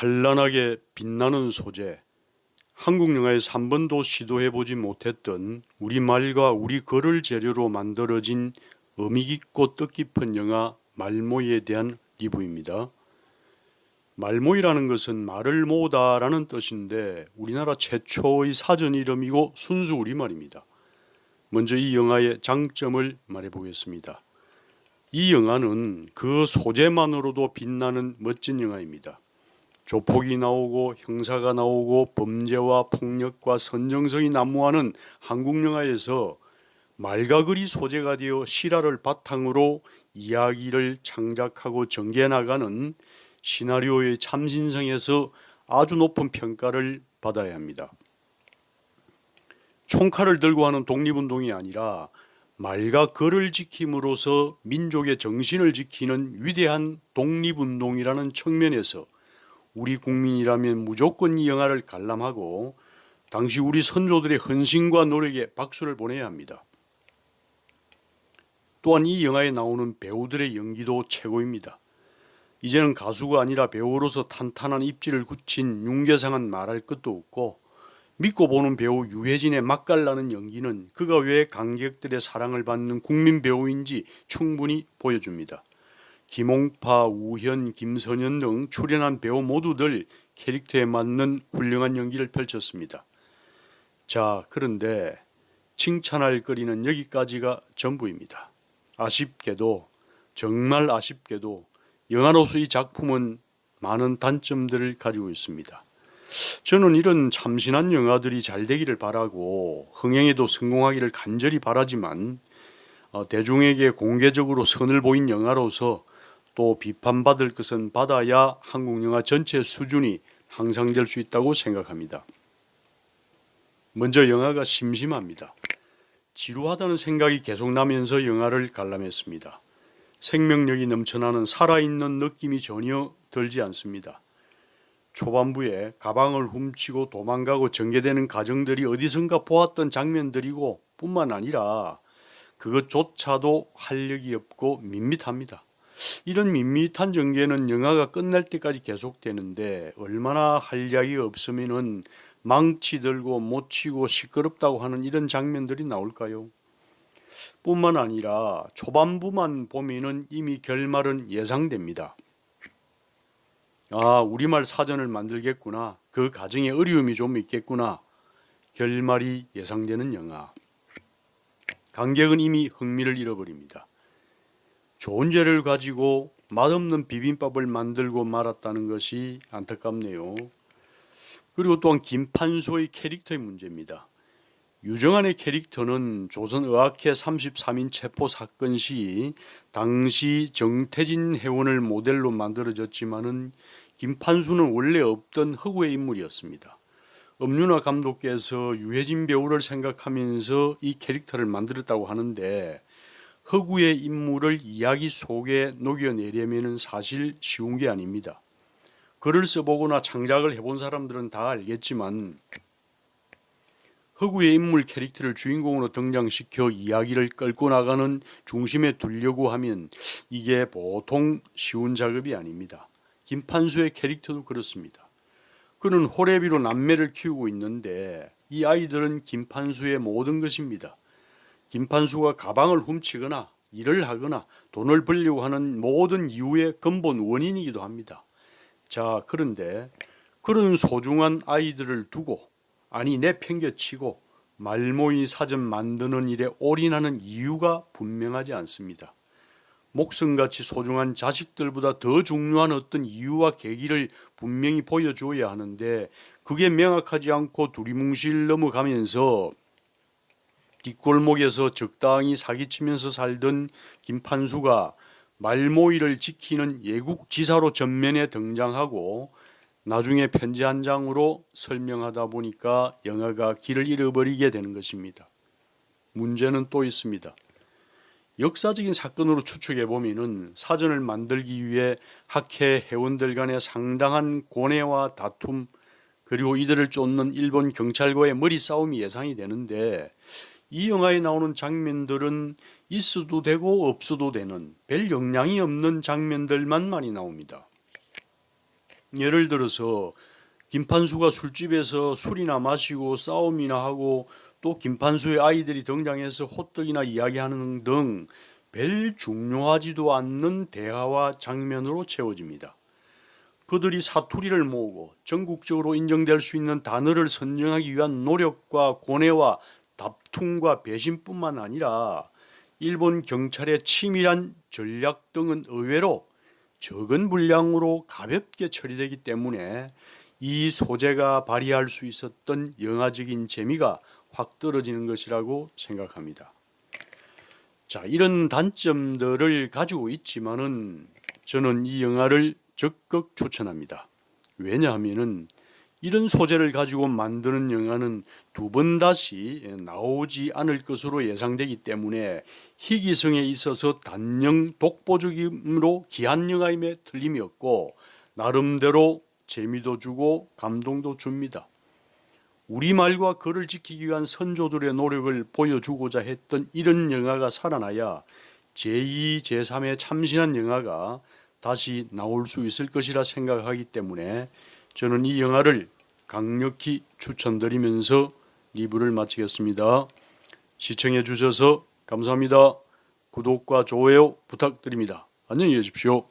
찬란하게 빛나는 소재. 한국 영화에서 한 번도 시도해 보지 못했던 우리 말과 우리 글을 재료로 만들어진 의미 깊고 뜻깊은 영화 말모이에 대한 리뷰입니다. 말모이라는 것은 말을 모으다라는 뜻인데 우리나라 최초의 사전 이름이고 순수 우리말입니다. 먼저 이 영화의 장점을 말해 보겠습니다. 이 영화는 그 소재만으로도 빛나는 멋진 영화입니다. 조폭이 나오고 형사가 나오고 범죄와 폭력과 선정성이 난무하는 한국 영화에서 말과 글이 소재가 되어 실화를 바탕으로 이야기를 창작하고 전개해 나가는 시나리오의 참신성에서 아주 높은 평가를 받아야 합니다. 총칼을 들고 하는 독립운동이 아니라 말과 글을 지킴으로써 민족의 정신을 지키는 위대한 독립운동이라는 측면에서 우리 국민이라면 무조건 이 영화를 관람하고 당시 우리 선조들의 헌신과 노력에 박수를 보내야 합니다. 또한 이 영화에 나오는 배우들의 연기도 최고입니다. 이제는 가수가 아니라 배우로서 탄탄한 입지를 굳힌 윤계상은 말할 것도 없고 믿고 보는 배우 유해진의 맛깔나는 연기는 그가 왜 관객들의 사랑을 받는 국민 배우인지 충분히 보여줍니다. 김홍파, 우현, 김선현 등 출연한 배우 모두들 캐릭터에 맞는 훌륭한 연기를 펼쳤습니다. 자, 그런데 칭찬할 거리는 여기까지가 전부입니다. 아쉽게도 정말 아쉽게도 영화로서 이 작품은 많은 단점들을 가지고 있습니다. 저는 이런 참신한 영화들이 잘 되기를 바라고 흥행에도 성공하기를 간절히 바라지만 어, 대중에게 공개적으로 선을 보인 영화로서 또 비판받을 것은 받아야 한국 영화 전체 수준이 향상될 수 있다고 생각합니다. 먼저 영화가 심심합니다. 지루하다는 생각이 계속 나면서 영화를 관람했습니다. 생명력이 넘쳐나는 살아있는 느낌이 전혀 들지 않습니다. 초반부에 가방을 훔치고 도망가고 전개되는 가정들이 어디선가 보았던 장면들이고 뿐만 아니라 그것조차도 활력이 없고 밋밋합니다. 이런 밋밋한 전개는 영화가 끝날 때까지 계속되는데 얼마나 활력이 없으면은 망치 들고 못 치고 시끄럽다고 하는 이런 장면들이 나올까요? 뿐만 아니라 초반부만 보면은 이미 결말은 예상됩니다. 아, 우리말 사전을 만들겠구나. 그 가정에 어려움이 좀 있겠구나. 결말이 예상되는 영화. 관객은 이미 흥미를 잃어버립니다. 죄를 가지고 맛없는 비빔밥을 만들고 말았다는 것이 안타깝네요. 그리고 또한 김판소의 캐릭터의 문제입니다. 유정안의 캐릭터는 조선의학회 33인 체포 사건 시 당시 정태진 회원을 모델로 만들어졌지만은 김판수는 원래 없던 허구의 인물이었습니다. 엄윤아 감독께서 유해진 배우를 생각하면서 이 캐릭터를 만들었다고 하는데 허구의 인물을 이야기 속에 녹여내려면 사실 쉬운 게 아닙니다. 글을 써보거나 창작을 해본 사람들은 다 알겠지만 허구의 인물 캐릭터를 주인공으로 등장시켜 이야기를 끌고 나가는 중심에 두려고 하면 이게 보통 쉬운 작업이 아닙니다. 김판수의 캐릭터도 그렇습니다. 그는 호래비로 남매를 키우고 있는데 이 아이들은 김판수의 모든 것입니다. 김판수가 가방을 훔치거나 일을 하거나 돈을 벌려고 하는 모든 이유의 근본 원인이기도 합니다. 자, 그런데 그런 소중한 아이들을 두고 아니 내 팽겨치고 말모이 사전 만드는 일에 올인하는 이유가 분명하지 않습니다. 목숨같이 소중한 자식들보다 더 중요한 어떤 이유와 계기를 분명히 보여줘야 하는데 그게 명확하지 않고 두리뭉실 넘어가면서 뒷골목에서 적당히 사기치면서 살던 김판수가 말모이를 지키는 예국 지사로 전면에 등장하고 나중에 편지 한 장으로 설명하다 보니까 영화가 길을 잃어버리게 되는 것입니다. 문제는 또 있습니다. 역사적인 사건으로 추측해 보면은 사전을 만들기 위해 학회 회원들 간의 상당한 고뇌와 다툼 그리고 이들을 쫓는 일본 경찰과의 머리 싸움이 예상이 되는데 이 영화에 나오는 장면들은 있어도 되고 없어도 되는 별 영향이 없는 장면들만 많이 나옵니다. 예를 들어서 김판수가 술집에서 술이나 마시고 싸움이나 하고 또 김판수의 아이들이 등장해서 호떡이나 이야기하는 등 별 중요하지도 않는 대화와 장면으로 채워집니다. 그들이 사투리를 모으고 전국적으로 인정될 수 있는 단어를 선정하기 위한 노력과 고뇌와 다툼과 배신뿐만 아니라 일본 경찰의 치밀한 전략 등은 의외로 적은 분량으로 가볍게 처리되기 때문에 이 소재가 발휘할 수 있었던 영화적인 재미가 확 떨어지는 것이라고 생각합니다. 자, 이런 단점들을 가지고 있지만은 저는 이 영화를 적극 추천합니다. 왜냐하면은 이런 소재를 가지고 만드는 영화는 두 번 다시 나오지 않을 것으로 예상되기 때문에 희귀성에 있어서 단영 독보적임으로 귀한 영화임에 틀림이 없고 나름대로 재미도 주고 감동도 줍니다. 우리말과 글을 지키기 위한 선조들의 노력을 보여주고자 했던 이런 영화가 살아나야 제2, 제3의 참신한 영화가 다시 나올 수 있을 것이라 생각하기 때문에 저는 이 영화를 강력히 추천드리면서 리뷰를 마치겠습니다. 시청해 주셔서 감사합니다. 구독과 좋아요 부탁드립니다. 안녕히 계십시오.